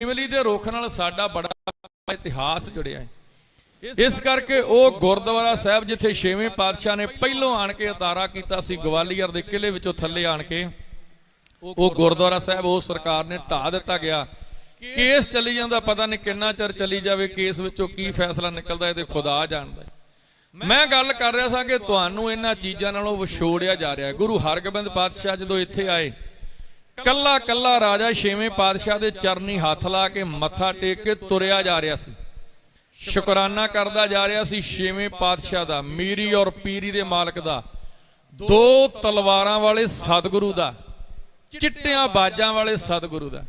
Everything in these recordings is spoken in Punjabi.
ਇਮਲੀ ਦੇ ਰੁੱਖ ਨਾਲ ਸਾਡਾ ਬੜਾ ਇਤਿਹਾਸ ਜੁੜਿਆ ਹੈ। ਇਸ ਕਰਕੇ ਉਹ ਗੁਰਦੁਆਰਾ ਸਾਹਿਬ ਜਿੱਥੇ ਛੇਵੇਂ ਪਾਤਸ਼ਾਹ ਨੇ ਪਹਿਲੋਂ ਆਣ ਕੇ ਉਤਾਰਾ ਕੀਤਾ ਸੀ ਗਵਾਲੀਅਰ ਦੇ ਕਿਲੇ ਵਿੱਚੋਂ ਥੱਲੇ ਆਣ ਕੇ ਉਹ ਗੁਰਦੁਆਰਾ ਸਾਹਿਬ ਉਹ ਸਰਕਾਰ ਨੇ ਢਾ ਦਿੱਤਾ ਗਿਆ। ਕੇਸ ਚੱਲੀ ਜਾਂਦਾ ਪਤਾ ਨਹੀਂ ਕਿੰਨਾ ਚਿਰ ਚੱਲੀ ਜਾਵੇ ਕੇਸ ਵਿੱਚੋਂ ਕੀ ਫੈਸਲਾ ਨਿਕਲਦਾ ਹੈ ਤੇ ਖੁਦਾ ਜਾਣਦਾ ਮੈਂ ਗੱਲ ਕਰ ਰਿਹਾ ਸਾਂ ਕਿ ਤੁਹਾਨੂੰ ਇਹਨਾਂ ਚੀਜ਼ਾਂ ਨਾਲੋਂ ਵਿਛੋੜਿਆ ਜਾ ਰਿਹਾ ਗੁਰੂ ਹਰਗੋਬਿੰਦ ਪਾਤਸ਼ਾਹ ਜਦੋਂ ਇੱਥੇ ਆਏ ਕੱਲਾ ਕੱਲਾ ਰਾਜਾ ਛੇਵੇਂ ਪਾਤਸ਼ਾਹ ਦੇ ਚਰਨੀ ਹੱਥ ਲਾ ਕੇ ਮੱਥਾ ਟੇਕ ਕੇ ਤੁਰਿਆ ਜਾ ਰਿਹਾ ਸੀ। ਸ਼ੁਕਰਾਨਾ ਕਰਦਾ ਜਾ ਰਿਹਾ ਸੀ ਛੇਵੇਂ ਪਾਤਸ਼ਾਹ ਦਾ, ਮੀਰੀ ਔਰ ਪੀਰੀ ਦੇ ਮਾਲਕ ਦਾ। ਦੋ ਤਲਵਾਰਾਂ ਵਾਲੇ ਸਤਿਗੁਰੂ ਦਾ, ਚਿੱਟਿਆਂ ਬਾਜਾਂ ਵਾਲੇ ਸਤਿਗੁਰੂ ਦਾ।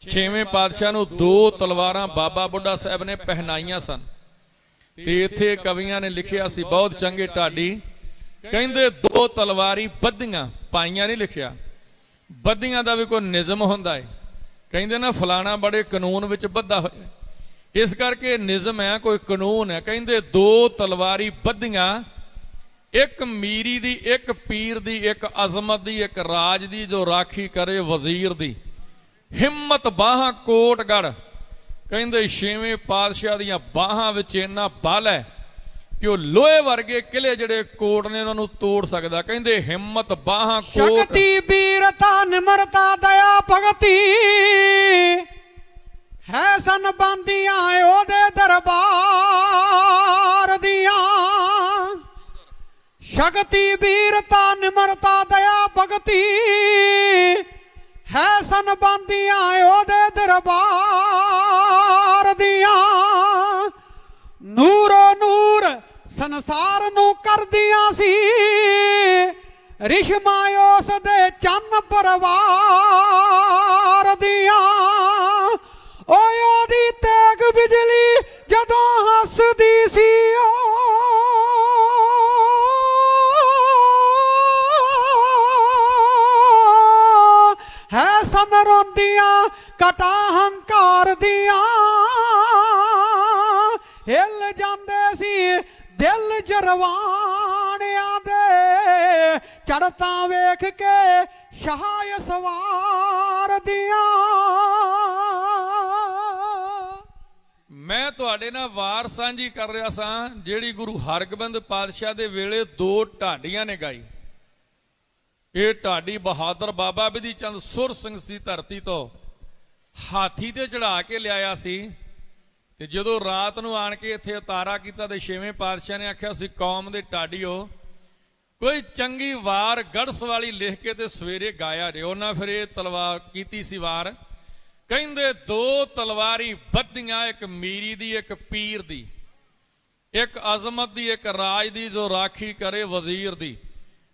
ਛੇਵੇਂ ਪਾਤਸ਼ਾਹ ਨੂੰ ਦੋ ਤਲਵਾਰਾਂ ਬਾਬਾ ਬੁੱਢਾ ਸਾਹਿਬ ਨੇ ਪਹਿਨਾਈਆਂ ਸਨ। ਤੇ ਇੱਥੇ ਕਵੀਆਂ ਨੇ ਲਿਖਿਆ ਸੀ, ਬਹੁਤ ਚੰਗੇ ਢਾਡੀ। ਕਹਿੰਦੇ ਦੋ ਤਲਵਾਰੀ ਬੱਧੀਆਂ ਪਾਈਆਂ ਨਹੀਂ ਲਿਖਿਆ। ਬੱਧੀਆਂ ਦਾ ਵੀ ਕੋਈ ਨਿਯਮ ਹੁੰਦਾ ਹੈ ਕਹਿੰਦੇ ਨਾ, ਫਲਾਣਾ ਬੜੇ ਕਾਨੂੰਨ ਵਿੱਚ ਬੱਧਾ ਹੋਇਆ ਇਸ ਕਰਕੇ ਨਿਜ਼ਮ ਹੈ, ਕੋਈ ਕਾਨੂੰਨ ਹੈ। ਕਹਿੰਦੇ ਦੋ ਤਲਵਾਰੀ ਬੱਧੀਆਂ, ਇੱਕ ਮੀਰੀ ਦੀ, ਇੱਕ ਪੀਰ ਦੀ, ਇੱਕ ਅਜ਼ਮਤ ਦੀ, ਇੱਕ ਰਾਜ ਦੀ, ਜੋ ਰਾਖੀ ਕਰੇ ਵਜ਼ੀਰ ਦੀ। ਹਿੰਮਤ ਬਾਹਾਂ ਕੋਟਗੜ ਕਹਿੰਦੇ ਛੇਵੇਂ ਪਾਤਸ਼ਾਹ ਦੀਆਂ ਬਾਹਾਂ ਵਿੱਚ ਇੰਨਾ ਬਲ ਹੈ ਕਿ ਉਹ ਲੋਹੇ ਵਰਗੇ ਕਿਲੇ ਜਿਹੜੇ ਕੋਟ ਨੇ, ਉਹਨਾਂ ਨੂੰ ਤੋੜ ਸਕਦਾ। ਕਹਿੰਦੇ ਹਿੰਮਤ ਬਾਹਾਂ ਕੋਟ। ਸ਼ਕਤੀ ਵੀਰਤਾ ਨਿਮਰਤਾ ਦਇਆ, ਭਗਤੀ। ਹੈ ਸਨ ਬੰਦੀਆਂ ਉਹਦੇ ਦਰਬਾਰ ਦੀਆਂ। ਸ਼ਕਤੀ, ਵੀਰਤਾ, ਨਿਮਰਤਾ, ਦਇਆ, ਭਗਤੀ। ਹੈ ਸਨ ਬੰਦੀਆਂ ਉਹਦੇ ਦਰਬਾਰ ਦੀਆਂ। ਨੂਰੋ ਨੂਰ ਸੰਸਾਰ ਨੂੰ ਕਰਦੀਆਂ ਸੀ। ਰਿਸ਼ਮਾ ਉਸ ਚੰਨ ਪਰਵਾਰ ਦੀਆਂ। ਓਏ ਉਹਦੀ ਤੇਗ ਬਿਜਲੀ ਜਦੋਂ ਹੱਸਦੀ ਸੀ, ਓ। ਹੈ ਸਨ ਰੋਂਦੀਆਂ ਕਟਾ ਹੰਕਾਰ ਦੀਆਂ। ਹਿੱਲ ਜਾਂਦੇ ਸੀ ਦਿਲ ਜਰਵਾਣਿਆਂ ਚੜਤਾ ਵੇਖ ਕੇ ਸ਼ਾਹ ਸਵਾਰ ਦੀਆਂ। ਮੈਂ ਤੁਹਾਡੇ ਨਾਲ ਵਾਰ ਸਾਂਝੀ ਕਰ ਰਿਹਾ ਸਾਂ, ਜਿਹੜੀ ਗੁਰੂ ਹਰਗੋਬਿੰਦ ਪਾਤਸ਼ਾਹ ਦੇ ਵੇਲੇ ਦੋ ਢਾਡੀਆਂ ਨੇ ਗਾਈ। ਇਹ ਢਾਡੀ ਬਹਾਦਰ ਬਾਬਾ ਬਿਧੀ ਚੰਦ ਸੁਰ ਸਿੰਘ ਸੀ ਧਰਤੀ ਤੋਂ ਹਾਥੀ ਤੇ ਚੜਾ ਕੇ ਲਿਆਇਆ ਸੀ। ਤੇ ਜਦੋਂ ਰਾਤ ਨੂੰ ਆਣ ਕੇ ਇੱਥੇ ਉਤਾਰਾ ਕੀਤਾ ਤੇ ਛੇਵੇਂ ਪਾਤਸ਼ਾਹ ਨੇ ਆਖਿਆ ਸੀ, ਕੌਮ ਦੇ ਢਾਡੀਓ ਕੋਈ ਚੰਗੀ ਵਾਰ ਗੜਸ ਵਾਲੀ ਲਿਖ ਕੇ ਤੇ ਸਵੇਰੇ ਗਾਇਆ ਜੇ ਉਹਨਾਂ ਫਿਰ ਇਹ ਤਲਵਾਰ ਕੀਤੀ ਸੀ ਵਾਰ। ਕਹਿੰਦੇ ਦੋ ਤਲਵਾਰੀ ਬੱਧੀਆਂ ਇੱਕ ਮੀਰੀ ਦੀ, ਇੱਕ ਪੀਰ ਦੀ। ਇੱਕ ਅਜ਼ਮਤ ਦੀ, ਇੱਕ ਰਾਜ ਦੀ, ਜੋ ਰਾਖੀ ਕਰੇ ਵਜ਼ੀਰ ਦੀ।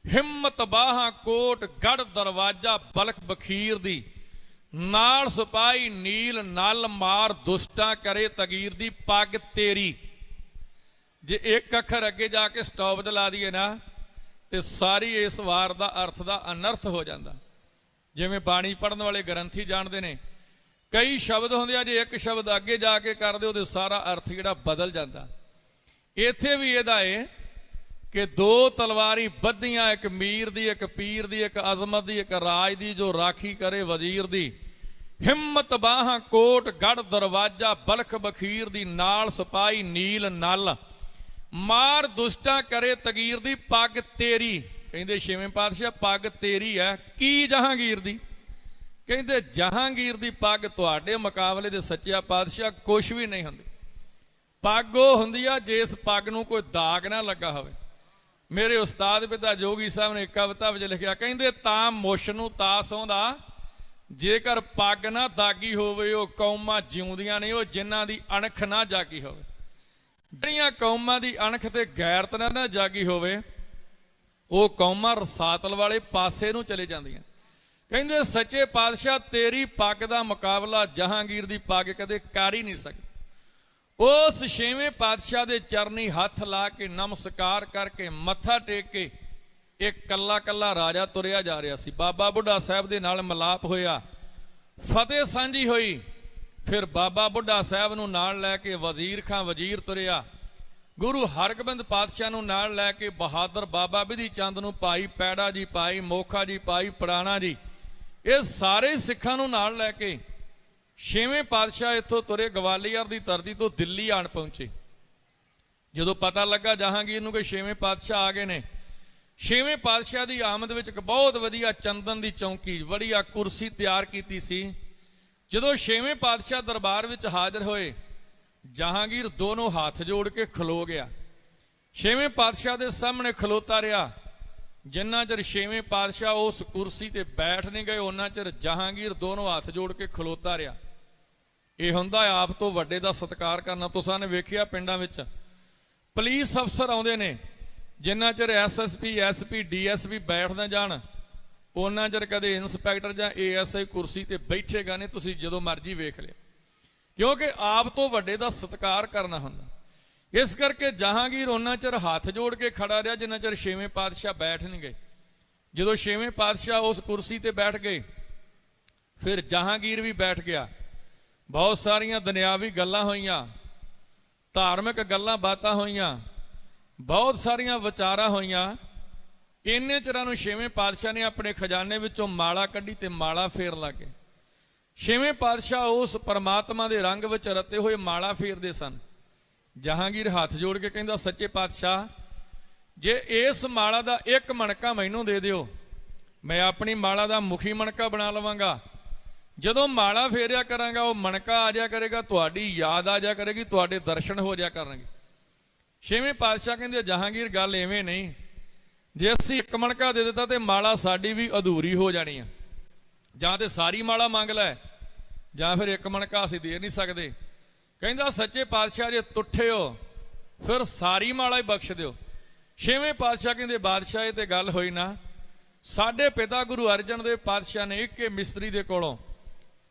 ਹਿੰਮਤ ਬਾਹਾਂ ਕੋਟ, ਗੜ ਦਰਵਾਜਾ ਬਲਕ ਬਖੀਰ ਦੀ। ਨਾਲ ਸਿਪਾਹੀ ਨੀਲ, ਨਲ ਮਾਰ ਦੁਸ਼ਟਾਂ ਕਰੇ ਤਗੀਰ ਦੀ, ਪੱਗ ਤੇਰੀ। ਜੇ ਇੱਕ ਅੱਖਰ ਅੱਗੇ ਜਾ ਕੇ ਸਟਾਪ ਤੇ ਲਾ ਦਈਏ ਨਾ ਤੇ ਸਾਰੀ ਇਸ ਵਾਰ ਦਾ ਅਰਥ ਦਾ ਅਨਰਥ ਹੋ ਜਾਂਦਾ। ਜਿਵੇਂ ਬਾਣੀ ਪੜਨ ਵਾਲੇ ਗ੍ਰੰਥੀ ਜਾਣਦੇ ਨੇ, ਕਈ ਸ਼ਬਦ ਹੁੰਦੇ ਆ, ਜੇ ਇੱਕ ਸ਼ਬਦ ਅੱਗੇ ਜਾ ਕੇ ਕਰਦੇ ਉਹਦੇ ਸਾਰਾ ਅਰਥ ਜਿਹੜਾ ਬਦਲ ਜਾਂਦਾ। ਇੱਥੇ ਵੀ ਇਹਦਾ ਏ ਕਿ ਦੋ ਤਲਵਾਰੀ ਬੱਧੀਆਂ ਇੱਕ ਮੀਰ ਦੀ, ਇੱਕ ਪੀਰ ਦੀ, ਇੱਕ ਅਜ਼ਮਤ ਦੀ, ਇੱਕ ਰਾਜ ਦੀ, ਜੋ ਰਾਖੀ ਕਰੇ ਵਜ਼ੀਰ ਦੀ। ਹਿੰਮਤ ਬਾਹਾਂ, ਕੋਟ ਗੜ ਦਰਵਾਜਾ, ਬਲਖ, ਬਖੀਰ ਦੀ, ਨਾਲ ਸਿਪਾਹੀ, ਨੀਲ, ਨਲ। ਮਾਰ ਦੁਸ਼ਟਾਂ ਕਰੇ ਤਗੀਰ ਦੀ, ਪੱਗ ਤੇਰੀ। ਕਹਿੰਦੇ ਛੇਵੇਂ ਪਾਤਸ਼ਾਹ, ਪੱਗ ਤੇਰੀ ਹੈ ਕੀ ਜਹਾਂਗੀਰ ਦੀ? ਕਹਿੰਦੇ ਜਹਾਂਗੀਰ ਦੀ ਪੱਗ ਤੁਹਾਡੇ ਮੁਕਾਬਲੇ ਦੇ ਸੱਚਿਆ ਪਾਤਸ਼ਾਹ ਕੁਝ ਵੀ ਨਹੀਂ ਹੁੰਦੀ। ਪੱਗ ਉਹ ਹੁੰਦੀ ਆ ਜਿਸ ਪੱਗ ਨੂੰ ਕੋਈ ਦਾਗ ਨਾ ਲੱਗਾ ਹੋਵੇ। ਮੇਰੇ ਉਸਤਾਦ ਪਿਤਾ ਜੋਗੀ ਸਾਹਿਬ ਨੇ ਕਵਿਤਾ ਵਿੱਚ ਲਿਖਿਆ, ਕਹਿੰਦੇ ਤਾਂ ਮੁੱਛ ਨੂੰ ਤਾਂ ਸੌਂਦਾ, ਜੇਕਰ ਪੱਗ ਨਾ ਦਾਗੀ ਹੋਵੇ, ਉਹ ਕੌਮਾਂ ਜਿਉਂਦੀਆਂ ਨੇ, ਉਹ ਜਿਨ੍ਹਾਂ ਦੀ ਅਣਖ ਨਾ ਜਾਗੀ ਹੋਵੇ। ਜਿਹੜੀਆਂ ਕੌਮਾਂ ਦੀ ਅਣਖ ਤੇ ਗੈਰਤ ਨਾ ਨਾ ਜਾਗੀ ਹੋਵੇ, ਉਹ ਕੌਮਾਂ ਰਸਾਤਲ ਵਾਲੇ ਪਾਸੇ ਨੂੰ ਚਲੇ ਜਾਂਦੀਆਂ। ਕਹਿੰਦੇ ਸੱਚੇ ਪਾਤਸ਼ਾਹ, ਤੇਰੀ ਪੱਗ ਦਾ ਮੁਕਾਬਲਾ ਜਹਾਂਗੀਰ ਦੀ ਪੱਗ ਕਦੇ ਕਰ ਹੀ ਨਹੀਂ ਸਕਦੀ ਉਸ ਛੇਵੇਂ ਪਾਤਸ਼ਾਹ ਦੇ ਚਰਨੀ ਹੱਥ ਲਾ ਕੇ ਨਮਸਕਾਰ ਕਰਕੇ ਮੱਥਾ ਟੇਕ ਕੇ ਇੱਕ ਕੱਲਾ ਕੱਲਾ ਰਾਜਾ ਤੁਰਿਆ ਜਾ ਰਿਹਾ ਸੀ। ਬਾਬਾ ਬੁੱਢਾ ਸਾਹਿਬ ਦੇ ਨਾਲ ਮਿਲਾਪ ਹੋਇਆ। ਫਤਿਹ ਸਾਂਝੀ ਹੋਈ। ਫਿਰ ਬਾਬਾ ਬੁੱਢਾ ਸਾਹਿਬ ਨੂੰ ਨਾਲ ਲੈ ਕੇ ਵਜ਼ੀਰ ਖਾਂ ਵਜ਼ੀਰ ਤੁਰਿਆ। ਗੁਰੂ ਹਰਗੋਬਿੰਦ ਪਾਤਸ਼ਾਹ ਨੂੰ ਨਾਲ ਲੈ ਕੇ ਬਹਾਦਰ ਬਾਬਾ ਬਿਧੀ ਚੰਦ ਨੂੰ ਪਾਈ, ਪੈੜਾ ਜੀ ਪਾਈ, ਮੋਖਾ ਜੀ ਪਾਈ ਪੜਾਣਾ ਜੀ। ਇਹ ਸਾਰੇ ਸਿੱਖਾਂ ਨੂੰ ਨਾਲ ਲੈ ਕੇ ਛੇਵੇਂ ਪਾਤਸ਼ਾਹ ਇੱਥੋਂ ਤੁਰੇ ਗਵਾਲੀਅਰ ਦੀ ਧਰਤੀ ਤੋਂ ਦਿੱਲੀ ਆਣ ਪਹੁੰਚੇ। ਜਦੋਂ ਪਤਾ ਲੱਗਾ ਜਹਾਂਗੀਰ ਨੂੰ ਕਿ ਛੇਵੇਂ ਪਾਤਸ਼ਾਹ ਆ ਗਏ ਨੇ, ਛੇਵੇਂ ਪਾਤਸ਼ਾਹ ਦੀ ਆਮਦ ਵਿੱਚ ਇੱਕ ਬਹੁਤ ਵਧੀਆ ਚੰਦਨ ਦੀ ਚੌਂਕੀ, ਵਧੀਆ ਕੁਰਸੀ ਤਿਆਰ ਕੀਤੀ ਸੀ। ਜਦੋਂ ਛੇਵੇਂ ਪਾਤਸ਼ਾਹ ਦਰਬਾਰ ਵਿੱਚ ਹਾਜ਼ਰ ਹੋਏ, ਜਹਾਂਗੀਰ ਦੋਨੋਂ ਹੱਥ ਜੋੜ ਕੇ ਖਲੋ ਗਿਆ। ਛੇਵੇਂ ਪਾਤਸ਼ਾਹ ਦੇ ਸਾਹਮਣੇ ਖਲੋਤਾ ਰਿਹਾ। ਜਿੰਨਾ ਚਿਰ ਛੇਵੇਂ ਪਾਤਸ਼ਾਹ ਉਸ ਕੁਰਸੀ ਤੇ ਬੈਠ ਨਹੀਂ ਗਏ ਉਹਨਾਂ ਚਿਰ ਜਹਾਂਗੀਰ ਦੋਨੋਂ ਹੱਥ ਜੋੜ ਕੇ ਖਲੋਤਾ ਰਿਹਾ। ਇਹ ਹੁੰਦਾ ਆਪ ਤੋਂ ਵੱਡੇ ਦਾ ਸਤਿਕਾਰ ਕਰਨਾ। ਤੁਸੀਂ ਨੇ ਵੇਖਿਆ ਪਿੰਡਾਂ ਵਿੱਚ? ਪੁਲਿਸ ਅਫਸਰ ਆਉਂਦੇ ਨੇ, ਜਿੰਨਾ ਚਿਰ ਐਸਐਸਪੀ ਐਸਪੀ ਡੀਐਸਪੀ ਬੈਠ ਨਾ ਜਾਣ। ਉਹਨਾਂ ਚਿਰ ਕਦੇ ਇੰਸਪੈਕਟਰ ਜਾਂ ਏਐਸਆਈ ਕੁਰਸੀ ਤੇ ਬੈਠੇਗਾ ਨੇ ਤੁਸੀਂ ਜਦੋਂ ਮਰਜ਼ੀ ਵੇਖ ਲਿਓ। ਕਿਉਂਕਿ ਆਪ ਤੋਂ ਵੱਡੇ ਦਾ ਸਤਿਕਾਰ ਕਰਨਾ ਹੁੰਦਾ। ਇਸ ਕਰਕੇ ਜਹਾਂਗੀਰ ਉਹਨਾਂ ਚਿਰ ਹੱਥ ਜੋੜ ਕੇ ਖੜਾ ਰਿਹਾ, ਜਿੰਨਾ ਚਿਰ ਛੇਵੇਂ ਪਾਤਸ਼ਾਹ ਬੈਠ ਨਹੀਂ ਗਏ। ਜਦੋਂ ਛੇਵੇਂ ਪਾਤਸ਼ਾਹ ਉਸ ਕੁਰਸੀ ਤੇ ਬੈਠ ਗਏ, ਫਿਰ ਜਹਾਂਗੀਰ ਵੀ ਬੈਠ ਗਿਆ। ਬਹੁਤ ਸਾਰੀਆਂ ਦੁਨਿਆਵੀ ਗੱਲਾਂ ਹੋਈਆਂ, ਧਾਰਮਿਕ ਗੱਲਾਂ ਬਾਤਾਂ ਹੋਈਆਂ, ਬਹੁਤ ਸਾਰੀਆਂ ਵਿਚਾਰਾਂ ਹੋਈਆਂ। ਇੰਨੇ ਚਿਰਾਂ ਨੂੰ ਛੇਵੇਂ ਪਾਤਸ਼ਾਹ ਨੇ ਆਪਣੇ ਖਜ਼ਾਨੇ ਵਿੱਚੋਂ ਮਾਲਾ ਕੱਢੀ ਤੇ ਮਾਲਾ ਫੇਰ ਲੱਗੇ ਛੇਵੇਂ ਪਾਤਸ਼ਾਹ ਉਸ ਪਰਮਾਤਮਾ ਦੇ ਰੰਗ ਵਿੱਚ ਰਤੇ ਹੋਏ ਮਾਲਾ ਫੇਰਦੇ ਸਨ। ਜਹਾਂਗੀਰ ਹੱਥ ਜੋੜ ਕੇ ਕਹਿੰਦਾ, ਸੱਚੇ ਪਾਤਸ਼ਾਹ, ਜੇ ਇਸ ਮਾਲਾ ਦਾ ਇੱਕ ਮਣਕਾ ਮੈਨੂੰ ਦੇ ਦਿਓ, ਮੈਂ ਆਪਣੀ ਮਾਲਾ ਦਾ ਮੁਖੀ ਮਣਕਾ ਬਣਾ ਲਵਾਂਗਾ। ਜਦੋਂ ਮਾਲਾ ਫੇਰਿਆ ਕਰਾਂਗਾ, ਉਹ ਮਣਕਾ ਆ ਜਾਇਆ ਕਰੇਗਾ, ਤੁਹਾਡੀ ਯਾਦ ਆ ਜਾਇਆ ਕਰੇਗੀ, ਤੁਹਾਡੇ ਦਰਸ਼ਨ ਹੋ ਜਾ ਕਰਨਗੇ। ਛੇਵੇਂ ਪਾਤਸ਼ਾਹ ਕਹਿੰਦੇ, ਜਹਾਂਗੀਰ, ਗੱਲ ਐਵੇਂ ਨਹੀਂ। ਜੇ ਅਸੀਂ ਇੱਕ ਮਣਕਾ ਦੇ ਦਿੱਤਾ ਤੇ ਮਾਲਾ ਸਾਡੀ ਵੀ ਅਧੂਰੀ ਹੋ ਜਾਣੀ ਆ। ਜਾਂ ਤੇ ਸਾਰੀ ਮਾਲਾ ਮੰਗ ਲੈ, ਜਾਂ ਫਿਰ ਇੱਕ ਮਣਕਾ ਅਸੀਂ ਦੇ ਨਹੀਂ ਸਕਦੇ। ਕਹਿੰਦਾ, ਸੱਚੇ ਪਾਤਸ਼ਾਹ ਜੇ ਤੁੱਠੇ ਹੋ, ਫਿਰ ਸਾਰੀ ਮਾਲਾ ਹੀ ਬਖਸ਼ ਦਿਓ। ਛੇਵੇਂ ਪਾਤਸ਼ਾਹ ਕਹਿੰਦੇ, ਬਾਦਸ਼ਾਹ, ਇਹ ਤੇ ਗੱਲ ਹੋਈ ਨਾ। ਸਾਡੇ ਪਿਤਾ ਗੁਰੂ ਅਰਜਨ ਦੇ ਪਾਤਸ਼ਾਹ ਨੇ ਇੱਕੇ ਮਿਸਤਰੀ ਦੇ ਕੋਲੋਂ,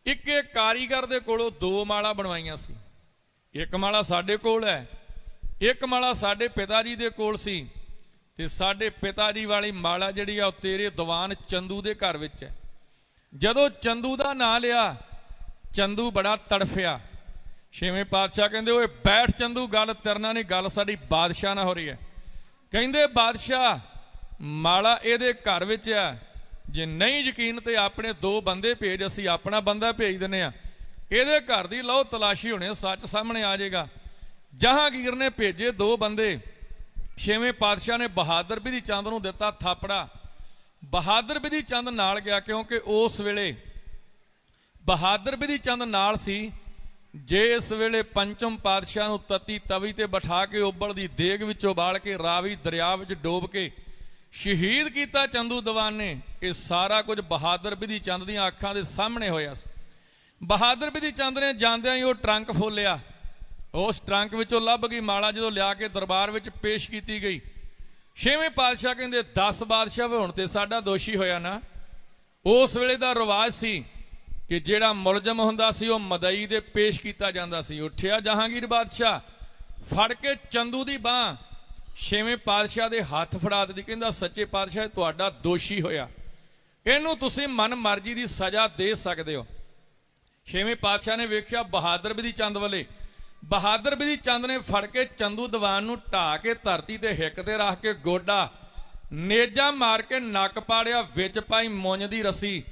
ਇੱਕੇ ਕਾਰੀਗਰ ਦੇ ਕੋਲੋਂ ਦੋ ਮਾਲਾ ਬਣਵਾਈਆਂ ਸੀ। ਇੱਕ ਮਾਲਾ ਸਾਡੇ ਕੋਲ ਹੈ, ਇੱਕ ਮਾਲਾ ਸਾਡੇ ਪਿਤਾ ਜੀ ਦੇ ਕੋਲ ਸੀ। ਤੇ ਸਾਡੇ ਪਿਤਾ ਜੀ ਵਾਲੀ ਮਾਲਾ ਜਿਹੜੀ ਆ ਉਹ ਤੇਰੇ ਦੀਵਾਨ ਚੰਦੂ ਦੇ ਘਰ ਵਿੱਚ ਹੈ। ਜਦੋਂ ਚੰਦੂ ਦਾ ਨਾਂ ਲਿਆ, ਚੰਦੂ ਬੜਾ ਤੜਫਿਆ। ਛੇਵੇਂ ਪਾਤਸ਼ਾਹ ਕਹਿੰਦੇ, ਓਏ, ਬੈਠ ਚੰਦੂ, ਗੱਲ ਤਰਨਾ ਨਹੀਂ, ਗੱਲ ਸਾਡੀ ਬਾਦਸ਼ਾਹ ਨਾਲ ਹੋ ਰਹੀ ਹੈ। ਕਹਿੰਦੇ, ਬਾਦਸ਼ਾਹ, ਮਾਲਾ ਇਹਦੇ ਘਰ ਵਿੱਚ ਆ। ਜੇ ਨਹੀਂ ਯਕੀਨ ਤੇ ਆਪਣੇ ਦੋ ਬੰਦੇ ਭੇਜ, ਅਸੀਂ ਆਪਣਾ ਬੰਦਾ ਭੇਜ ਦਿੰਨੇ ਆ। ਇਹਦੇ ਘਰ ਦੀ ਲਓ ਤਲਾਸ਼ੀ ਹੋਣੇ ਸੱਚ ਸਾਹਮਣੇ ਆ ਜਾਏਗਾ। ਜਹਾਂਗੀਰ ਨੇ ਭੇਜੇ ਦੋ ਬੰਦੇ। ਛੇਵੇਂ ਪਾਤਸ਼ਾਹ ਨੇ ਬਹਾਦਰ ਬਿਧੀ ਚੰਦ ਨੂੰ ਦਿੱਤਾ ਥਾਪੜਾ। ਬਹਾਦਰ ਬਿਧੀ ਚੰਦ ਨਾਲ ਗਿਆ ਕਿਉਂਕਿ ਉਸ ਵੇਲੇ ਬਹਾਦਰ ਬਿਧੀ ਚੰਦ ਨਾਲ ਸੀ। ਜੇ ਇਸ ਵੇਲੇ ਪੰਚਮ ਪਾਤਸ਼ਾਹ ਨੂੰ ਤਤੀ ਤਵੀ ਤੇ ਬਿਠਾ ਕੇ ਉਬਲਦੀ ਦੇਗ ਵਿੱਚ ਉਬਾਲ ਕੇ ਰਾਵੀ ਦਰਿਆ ਵਿੱਚ ਡੋਬ ਕੇ ਸ਼ਹੀਦ ਕੀਤਾ ਚੰਦੂ ਦੀਵਾਨ ਨੇ, ਇਹ ਸਾਰਾ ਕੁਝ ਬਹਾਦਰ ਬਿਧੀ ਚੰਦ ਦੀਆਂ ਅੱਖਾਂ ਦੇ ਸਾਹਮਣੇ ਹੋਇਆ ਸੀ। ਬਹਾਦਰ ਬਿਧੀ ਚੰਦ ਨੇ ਜਾਂਦਿਆਂ ਹੀ ਉਹ ਟਰੰਕ ਫੋਲਿਆ। ਉਸ ਟਰੰਕ ਵਿੱਚੋਂ ਲੱਭ ਗਈ ਮਾਲਾ ਜਦੋਂ ਲਿਆ ਕੇ ਦਰਬਾਰ ਵਿੱਚ ਪੇਸ਼ ਕੀਤੀ ਗਈ। ਛੇਵੇਂ ਪਾਤਸ਼ਾਹ ਕਹਿੰਦੇ 10 ਬਾਦਸ਼ਾਹ ਹੁਣ ਤੇ ਸਾਡਾ ਦੋਸ਼ੀ ਹੋਇਆ ਨਾ। ਉਸ ਵੇਲੇ ਦਾ ਰਿਵਾਜ ਸੀ ਕਿ ਜਿਹੜਾ ਮੁਲਜ਼ਮ ਹੁੰਦਾ ਸੀ, ਉਹ ਮਦਈ ਦੇ ਪੇਸ਼ ਕੀਤਾ ਜਾਂਦਾ ਸੀ। ਉੱਠਿਆ ਜਹਾਂਗੀਰ ਬਾਦਸ਼ਾਹ, ਫੜ ਕੇ ਚੰਦੂ ਦੀ ਬਾਹ ਛੇਵੇਂ ਪਾਤਸ਼ਾਹ ਦੇ ਹੱਥ ਫੜਾ ਦਿੱਤੀ। ਕਹਿੰਦਾ, ਸੱਚੇ ਪਾਤਸ਼ਾਹ, ਤੁਹਾਡਾ ਦੋਸ਼ੀ ਹੋਇਆ। ਇਹਨੂੰ ਤੁਸੀਂ ਮਨ ਮਰਜ਼ੀ ਦੀ ਸਜ਼ਾ ਦੇ ਸਕਦੇ ਹੋ। ਛੇਵੇਂ ਪਾਤਸ਼ਾਹ ਨੇ ਵੇਖਿਆ ਬਹਾਦਰ ਬਿਧੀ ਚੰਦ ਵੱਲੇ। ਬਹਾਦਰ ਬਿਧੀ ਚੰਦ ਨੇ ਫੜ ਕੇ ਚੰਦੂ ਦੀਵਾਨ ਨੂੰ ਢਾ ਕੇ ਧਰਤੀ ਤੇ ਹਿੱਕ ਤੇ ਰੱਖ ਕੇ ਗੋਡਾ ਨੇਜਾ ਮਾਰ ਕੇ ਨੱਕ ਪਾੜਿਆ, ਵਿੱਚ ਪਾਈ ਮੁੰਜ ਦੀ ਰੱਸੀ।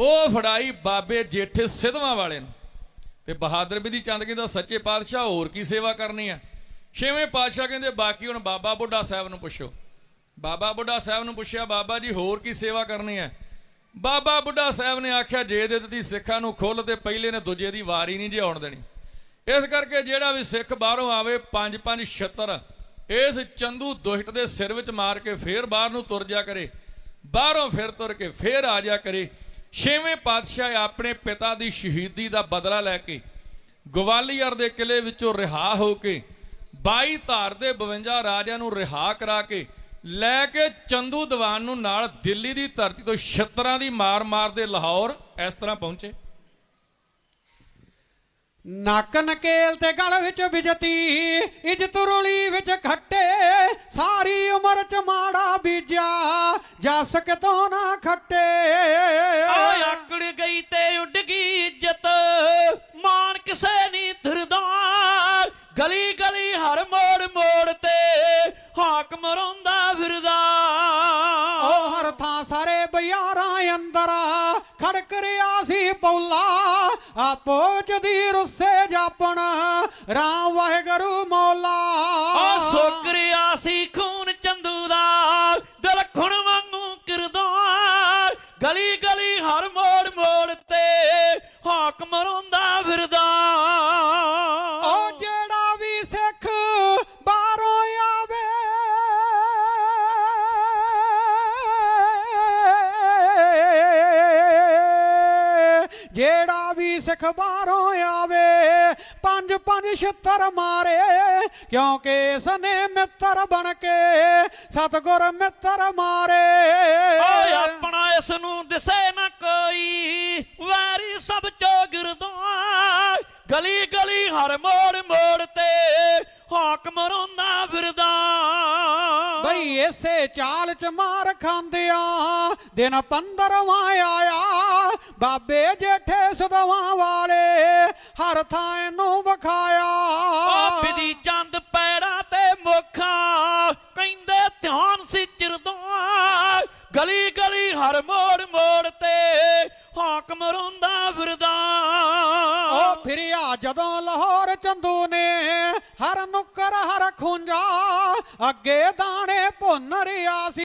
ਉਹ ਫੜਾਈ ਬਾਬੇ ਜੇਠੇ ਸਿਧਵਾਂ ਵਾਲੇ ਨੂੰ। ਤੇ ਬਹਾਦਰ ਬਿਧੀ ਚੰਦ ਕਹਿੰਦਾ, ਸੱਚੇ ਪਾਤਸ਼ਾਹ, ਹੋਰ ਕੀ ਸੇਵਾ ਕਰਨੀ ਹੈ ਛੇਵੇਂ ਪਾਤਸ਼ਾਹ ਕਹਿੰਦੇ, ਬਾਕੀ ਹੁਣ ਬਾਬਾ ਬੁੱਢਾ ਸਾਹਿਬ ਨੂੰ ਪੁੱਛੋ। ਬਾਬਾ ਬੁੱਢਾ ਸਾਹਿਬ ਨੂੰ ਪੁੱਛਿਆ, ਬਾਬਾ ਜੀ, ਹੋਰ ਕੀ ਸੇਵਾ ਕਰਨੀ ਹੈ ਬਾਬਾ ਬੁੱਢਾ ਸਾਹਿਬ ਨੇ ਆਖਿਆ, ਜੇ ਦੇ ਦਿੱਤੀ ਸਿੱਖਾਂ ਨੂੰ ਖੁੱਲ ਤੇ ਪਹਿਲੇ ਨੇ ਦੂਜੇ ਦੀ ਵਾਰੀ ਨਹੀਂ ਜੇ ਆਉਣ ਦੇਣੀ। ਇਸ ਕਰਕੇ ਜਿਹੜਾ ਵੀ ਸਿੱਖ ਬਾਹਰੋਂ ਆਵੇ, ਪੰਜ ਪੰਜ ਛੱਤਰ, ਇਸ ਚੰਦੂ ਦੁਸ਼ਟ ਦੇ ਸਿਰ ਵਿੱਚ ਮਾਰ ਕੇ ਫੇਰ ਬਾਹਰ ਨੂੰ ਤੁਰ ਜਾ ਕਰੇ। ਬਾਹਰੋਂ ਫਿਰ ਤੁਰ ਕੇ ਫੇਰ ਆ ਜਾ ਕਰੇ। ਛੇਵੇਂ ਪਾਤਸ਼ਾਹ ਆਪਣੇ ਪਿਤਾ ਦੀ ਸ਼ਹੀਦੀ ਦਾ ਬਦਲਾ ਲੈ ਕੇ ਗਵਾਲੀਅਰ ਦੇ ਕਿਲੇ ਵਿੱਚੋਂ ਰਿਹਾ ਹੋ ਕੇ 22 ਧਾਰ ਦੇ 52 ਰਾਜਿਆਂ ਨੂੰ ਰਿਹਾ ਕਰਾ ਕੇ ਲੈ ਕੇ ਚੰਦੂ ਦੀਵਾਨ ਨੂੰ ਨਾਲ ਦਿੱਲੀ ਦੀ ਧਰਤੀ ਤੋਂ ਛੱਤਰਾਂ ਦੀ ਮਾਰ ਮਾਰਦੇ ਲਾਹੌਰ ਇਸ ਤਰ੍ਹਾਂ ਪਹੁੰਚੇ। ਨੱਕ ਨਕੇਲ ਤੇ ਗਲ ਵਿੱਚ ਵਿਜਤੀ ਇੱਜ਼ਤ ਰੁਲੀ ਵਿੱਚ ਖੱਟੇ, ਸਾਰੀ ਉਮਰ ਚ ਮਾੜਾ ਬੀਜਿਆ ਜਸ ਕਿਤੋਂ ਨਾ ਖੱਟੇ। ਆ ਆਕੜ ਗਈ ਤੇ ਉੱਡ ਗਈ ਇੱਜ਼ਤ, ਮਾਣ ਕਿਸੇ ਨਹੀਂ ਧਰਦਾਰ ਗਲੀ ਗਲੀ ਹਰ ਮੋੜ ਮੋੜ ਤੇ ਹਾਕਮ ਰੋਂਦਾ ਫਿਰਦਾ। ਕਰਿਆ ਸੀ ਪੌਲਾ ਆਪੋ ਦੀ ਰੁੱਸੇ ਜਾਪਣ। ਰਾਮ ਵਾਹਿਗੁਰੂ ਮੌਲਾ। ਆ ਸੋਕਰਿਆ ਸੀ ਖੂਨ ਚੰਦੂ ਦਾ ਦਿਲ ਖੁਣ ਵਾਂਗੂ ਕਿਰਦਾਰ। ਗਲੀ ਗਲੀ ਹਰ ਮੋੜ ਮੋੜ ਤੇ ਹਾਕ ਰੋਂਦਾ ਸਿੱਖ ਬਾਹਰੋਂ ਆਵੇ, ਪੰਜ ਪੰਜ ਛਿੱਤਰ ਮਾਰੇ, ਕਿਉਂਕਿ ਇਸ ਨੇ ਮਿੱਤਰ ਬਣ ਕੇ ਸਤਗੁਰ ਮਿੱਤਰ ਮਾਰੇ। ਓਏ ਆਪਣਾ ਇਸ ਨੂੰ ਦਿਸੇ ਨਾ ਕੋਈ, ਵਾਰੀ ਸਭ ਚੋ ਗਿਰਦਾ ਗਲੀ ਗਲੀ ਹਰ ਮੋੜ ਮੋੜ ਤੇ ਹਾਕਮ ਰੋਂਦਾ ਫਿਰਦਾ। ਬਈ ਇਸੇ ਚਾਲ ਚ ਮਾਰ ਖਾਂਦਿਆਂ ਦਿਨ 15ਵਾਂ ਆਇਆ ਬਾਬੇ ਜੇਠੇ ਸਦਵਾਂ ਵਾਲੇ ਹਰ ਥਾਂ ਇਹਨੂੰ ਵਿਖਾਇਆ। ਉਹ ਬਿਧੀ ਚੰਦ ਪੈਰਾਂ ਤੇ ਮੁਖਾ ਕਹਿੰਦੇ ਧਿਆਨ ਸੀ ਚਿਰਦਾ ਗਲੀ ਗਲੀ ਹਰ ਮੋੜ ਮੋੜ ਤੇ ਹਾਕਮ ਰੋਂਦਾ ਫਿਰਦਾ। ਉਹ ਫਿਰਿਆ ਜਦੋਂ ਲਾਹੌਰ ਚੰਦੂ ਨੇ ਹਰ ਨੁੱਕਰ ਹਰ ਖੁੰਜਾ ਅੱਗੇ ਦਾਣੇ പൊന്നറിയാ